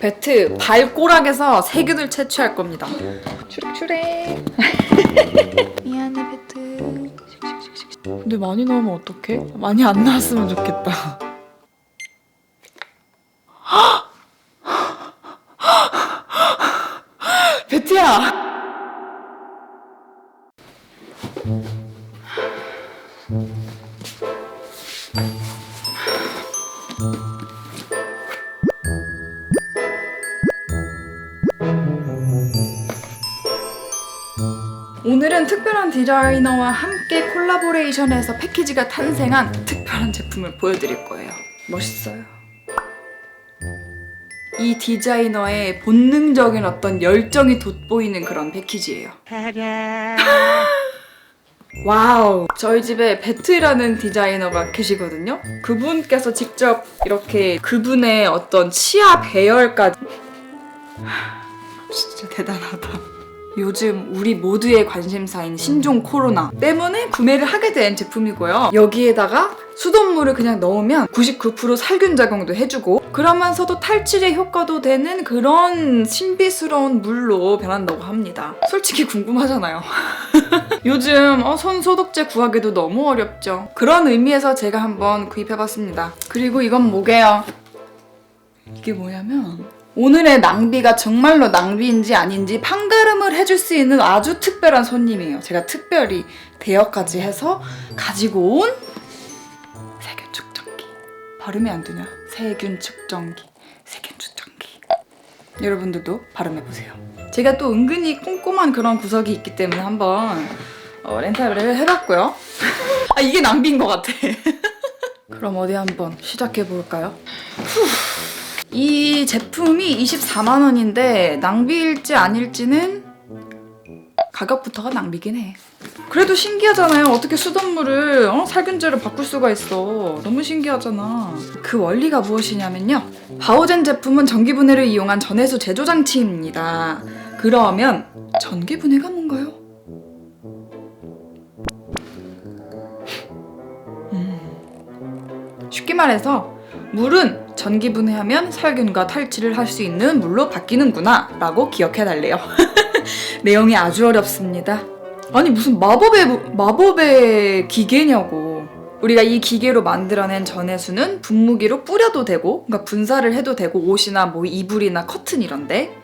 배트 발꼬락에서 세균을 채취할 겁니다. 추렉추렉. 미안해 배트. 근데 많이 넣으면 어떡해? 많이 안 나왔으면 좋겠다. 배트야. 특별한 디자이너와 함께 콜라보레이션해서 패키지가 탄생한 특별한 제품을 보여드릴 거예요. 멋있어요. 이 디자이너의 본능적인 어떤 열정이 돋보이는 그런 패키지예요. 와우! 저희 집에 베트라는 디자이너가 계시거든요. 그분께서 직접 이렇게 그분의 어떤 치아 배열까지 하, 진짜 대단하다. 요즘 우리 모두의 관심사인 신종 코로나 때문에 구매를 하게 된 제품이고요. 여기에다가 수돗물을 그냥 넣으면 99% 살균 작용도 해주고 그러면서도 탈취제 효과도 되는 그런 신비스러운 물로 변한다고 합니다. 솔직히 궁금하잖아요. 요즘 어, 손 소독제 구하기도 너무 어렵죠. 그런 의미에서 제가 한번 구입해봤습니다. 그리고 이건 뭐게요? 이게 뭐냐면 오늘의 낭비가 정말로 낭비인지 아닌지 판가름을 해줄 수 있는 아주 특별한 손님이에요. 제가 특별히 대여까지 해서 가지고 온 세균 측정기. 발음이 안 되냐? 세균 측정기. 세균 측정기. 여러분들도 발음해보세요. 제가 또 은근히 꼼꼼한 그런 구석이 있기 때문에 한번 어, 렌탈을 해봤고요. 아 이게 낭비인 것 같아. 그럼 어디 한번 시작해볼까요? 이 제품이 24만 원인데 낭비일지 아닐지는 가격부터가 낭비긴 해. 그래도 신기하잖아요. 어떻게 수돗물을 어? 살균제로 바꿀 수가 있어. 너무 신기하잖아. 그 원리가 무엇이냐면요. 바오젠 제품은 전기분해를 이용한 전해수 제조 장치입니다. 그러면 전기분해가 뭔가요? 음. 쉽게 말해서 물은 전기 분해하면 살균과 탈취를 할 수 있는 물로 바뀌는구나 라고 기억해 달래요. 내용이 아주 어렵습니다. 아니 무슨 마법의 마법의 기계냐고. 우리가 이 기계로 만들어낸 전해수는 분무기로 뿌려도 되고, 그러니까 분사를 해도 되고 옷이나 뭐 이불이나 커튼 이런데.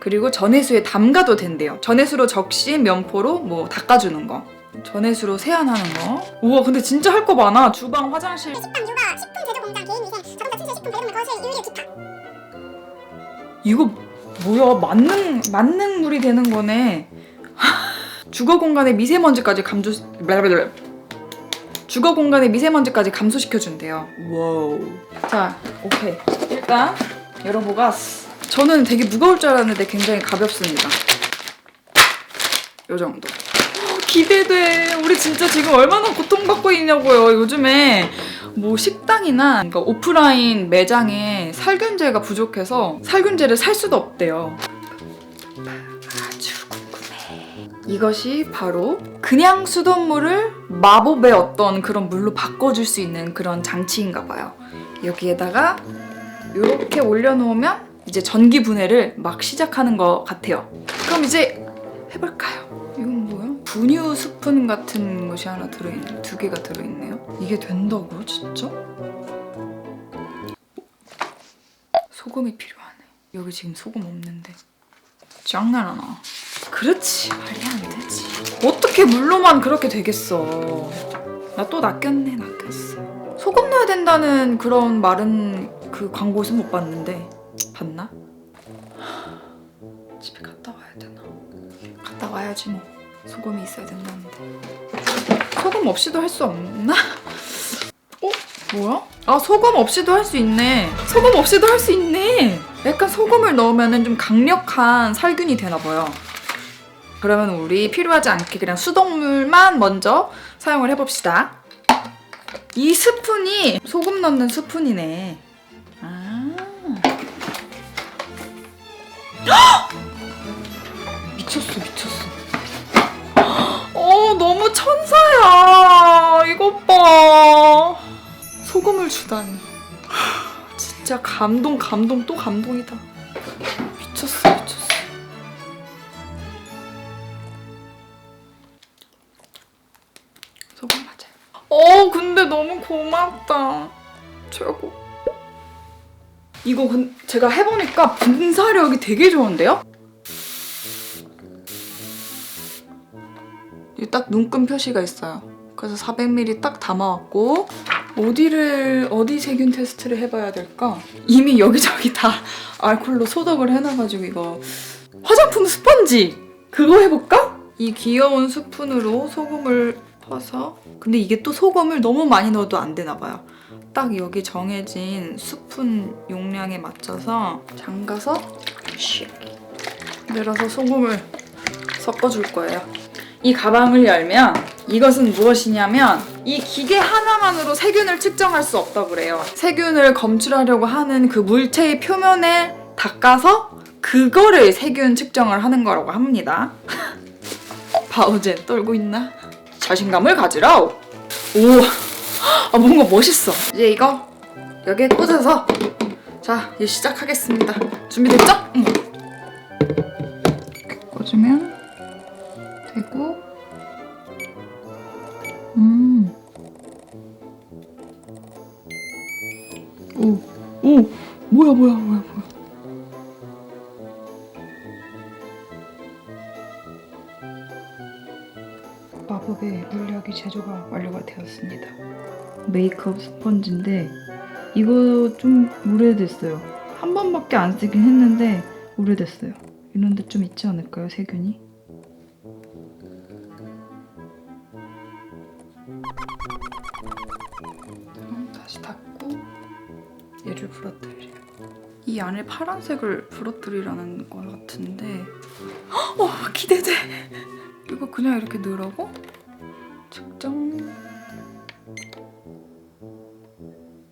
그리고 전해수에 담가도 된대요. 전해수로 적신 면포로 뭐 닦아주는 거. 전해수로 세안하는 거. 우와 근데 진짜 할 거 많아. 주방, 화장실. 식품, 육아, 식품 제조 공장, 개인 이거 뭐야 만능 만능물이 되는 거네. 주거 공간의 미세먼지까지 감소 블라블라. 주거 공간의 미세먼지까지 감소시켜 준대요. 와우. 자, 오케이. 일단 열어보겠어. 저는 되게 무거울 줄 알았는데 굉장히 가볍습니다. 요 정도. 어, 기대돼. 우리 진짜 지금 얼마나 고통받고 있냐고요. 요즘에 뭐 식당이나 그러니까 오프라인 매장에 살균제가 부족해서 살균제를 살 수도 없대요. 아주 궁금해. 이것이 바로 그냥 수돗물을 마법의 어떤 그런 물로 바꿔줄 수 있는 그런 장치인가 봐요. 여기에다가 이렇게 올려놓으면 이제 전기 분해를 막 시작하는 것 같아요. 그럼 이제? 분유 스푼 같은 것이 하나 들어있네. 두 개가 들어있네요. 이게 된다고 진짜? 소금이 필요하네. 여기 지금 소금 없는데. 장난하나? 그렇지 말이 안 되지. 어떻게 물로만 그렇게 되겠어? 나 또 낚였네 낚였어. 소금 넣어야 된다는 그런 말은 그 광고에서 못 봤는데 봤나? 집에 갔다 와야 되나? 갔다 와야지 뭐. 소금이 있어야 된다는데. 소금 없이도 할 수 없나? 어? 뭐야? 아 소금 없이도 할 수 있네. 소금 없이도 할 수 있네. 약간 소금을 넣으면 좀 강력한 살균이 되나 봐요. 그러면 우리 필요하지 않게 그냥 수돗물만 먼저 사용을 해봅시다. 이 스푼이 소금 넣는 스푼이네. 아. 주다니. 진짜 감동, 감동, 또 감동이다. 미쳤어 미쳤어. 소금 맞아요. 어 근데 너무 고맙다. 최고. 이거 근 제가 해보니까 분사력이 되게 좋은데요? 여기 딱 눈금 표시가 있어요. 그래서 400ml 딱 담아왔고 어디를 어디 세균 테스트를 해봐야 될까? 이미 여기저기 다 알콜로 소독을 해놔가지고 이거 화장품 스펀지 그거 해볼까? 이 귀여운 스푼으로 소금을 퍼서 근데 이게 또 소금을 너무 많이 넣어도 안 되나 봐요. 딱 여기 정해진 스푼 용량에 맞춰서 잠가서 슉 내려서 소금을 섞어줄 거예요. 이 가방을 열면 이것은 무엇이냐면 이 기계 하나만으로 세균을 측정할 수 없다고 그래요. 세균을 검출하려고 하는 그 물체의 표면에 닦아서 그거를 세균 측정을 하는 거라고 합니다. 바우젠 떨고 있나? 자신감을 가지라. 오, 아 뭔가 멋있어. 이제 이거 여기에 꽂아서 자 이제 시작하겠습니다. 준비됐죠? 응. 꽂으면 되고 음. 오, 오, 뭐야, 뭐야, 뭐야, 뭐야. 마법의 물약이 제조가 완료가 되었습니다. 메이크업 스펀지인데 이거 좀 오래됐어요. 한 번밖에 안 쓰긴 했는데 오래됐어요. 이런데 좀 있지 않을까요, 세균이? 부러뜨려요. 이 안에 파란색을 부러뜨리라는 것 같은데 어 기대돼. 이거 그냥 이렇게 넣으라고? 측정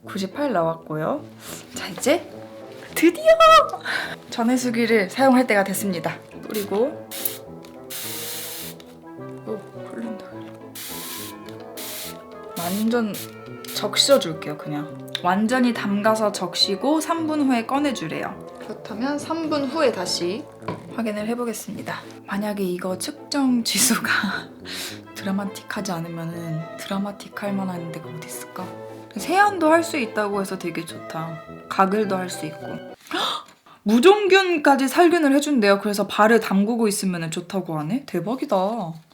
98 나왔고요. 자 이제 드디어 전해수기를 사용할 때가 됐습니다. 뿌리고 오 흘린다. 완전 적셔줄게요 그냥 완전히 담가서 적시고 3분 후에 꺼내주래요 그렇다면 3분 후에 다시 확인을 해보겠습니다 만약에 이거 측정 지수가 드라마틱하지 않으면 드라마틱할 만한 데가 어디 있을까? 세안도 할 수 있다고 해서 되게 좋다 가글도 할 수 있고 헉! 무종균까지 살균을 해준대요 그래서 발을 담그고 있으면 좋다고 하네 대박이다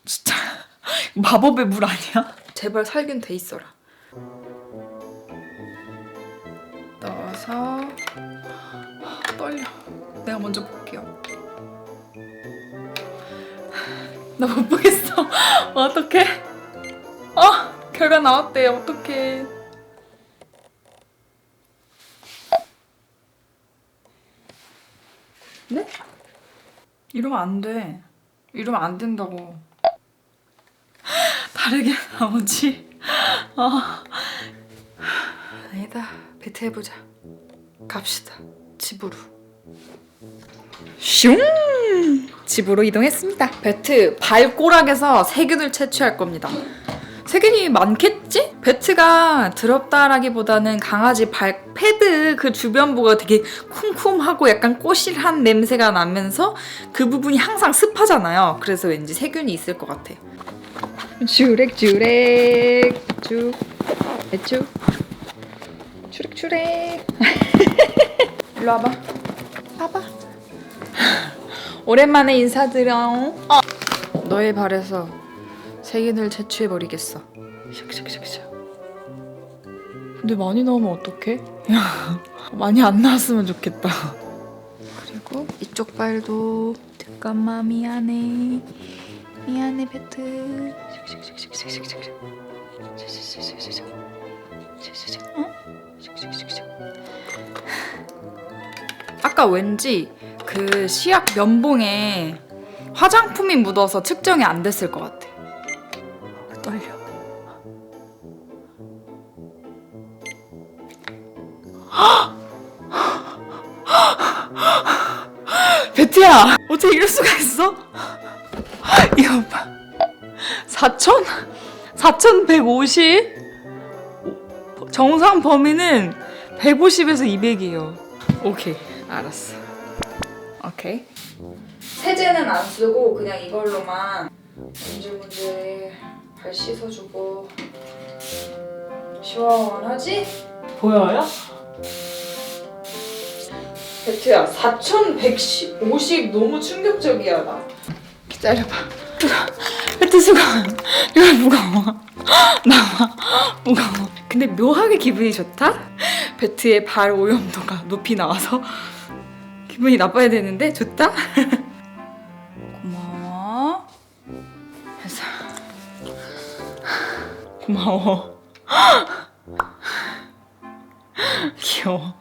진짜 마법의 물 아니야? 제발 살균 돼 있어라. 넣어서 떨려. 내가 먼저 볼게요. 나 못 보겠어. 어떡해? 어, 결과 나왔대. 어떡해. 네? 이러면 안 돼. 이러면 안 된다고. 다르게 나오지? 아. 아니다. 배트 해보자. 갑시다. 집으로. 슝! 집으로 이동했습니다. 배트 발꼬락에서 세균을 채취할 겁니다. 세균이 많겠지? 배트가 더럽다라기보다는 강아지 발 패드 그 주변부가 되게 쿰쿰하고 약간 꼬실한 냄새가 나면서 그 부분이 항상 습하잖아요. 그래서 왠지 세균이 있을 것 같아. 주렉 주렉 쭉 애쭉 추렉추렉 일로 와봐. 봐봐. 오랜만에 인사드려 어. 너의 발에서 세균을 채취해버리겠어. 샥샥샥샥 근데 많이 나오면 어떡해? 야, 많이 안 나왔으면 좋겠다. 그리고 이쪽 발도 잠깐만 미안해. 미안해 베트. 어? 아까 왠지 그 시약 면봉에 화장품이 묻어서 측정이 안 됐을 것 같아 떨려 베트야 어떻게 이럴 수가 있어? 이거 봐 4천? 4,150? 정상 범위는 150에서 200이에요. 오케이, 알았어. 오케이. 세제는 안 쓰고 그냥 이걸로만 문질문질 발 씻어주고 시원하지? 보여요? 배트야 4,150 너무 충격적이야 나 기다려봐 배트 수건 이거 무거워 나와 무거워 근데 묘하게 기분이 좋다? 배트의 발 오염도가 높이 나와서 기분이 나빠야 되는데? 좋다? 고마워. 해서 고마워. 귀여워.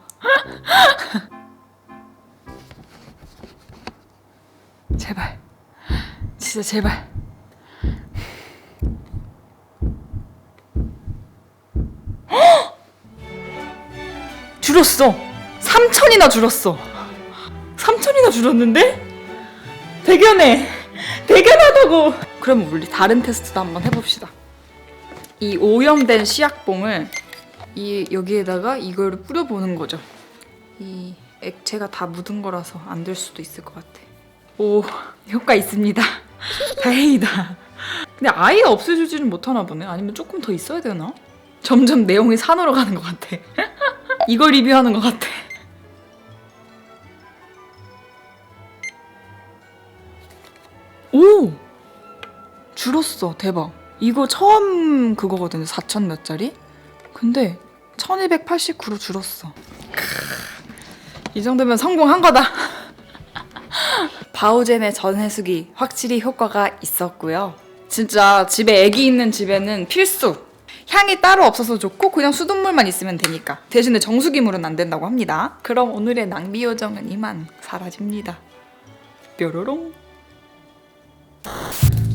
제발. 진짜 제발. 헉! 줄었어. 3천이나 줄었어 3천이나 줄었는데? 대견해. 대견하다고. 그럼 우리 다른 테스트도 한번 해봅시다. 이 오염된 씨약봉을 이 여기에다가 이걸 뿌려보는 거죠. 이 액체가 다 묻은 거라서 안 될 수도 있을 것 같아. 오 효과 있습니다. 다행이다. 근데 아예 없애주지는 못하나 보네. 아니면 조금 더 있어야 되나? 점점 내용이 산으로 가는 것 같아. 이걸 리뷰하는 것 같아 오! 줄었어. 대박. 이거 처음 그거거든요. 4천 몇 짜리? 근데 1289로 줄었어. 이 정도면 성공한 거다. 바우젠의 전해수기 확실히 효과가 있었고요. 진짜 집에 애기 있는 집에는 필수. 향이 따로 없어서 좋고 그냥 수돗물만 있으면 되니까. 대신에 정수기물은 안 된다고 합니다. 그럼 오늘의 낭비 요정은 이만 사라집니다. 뾰로롱. you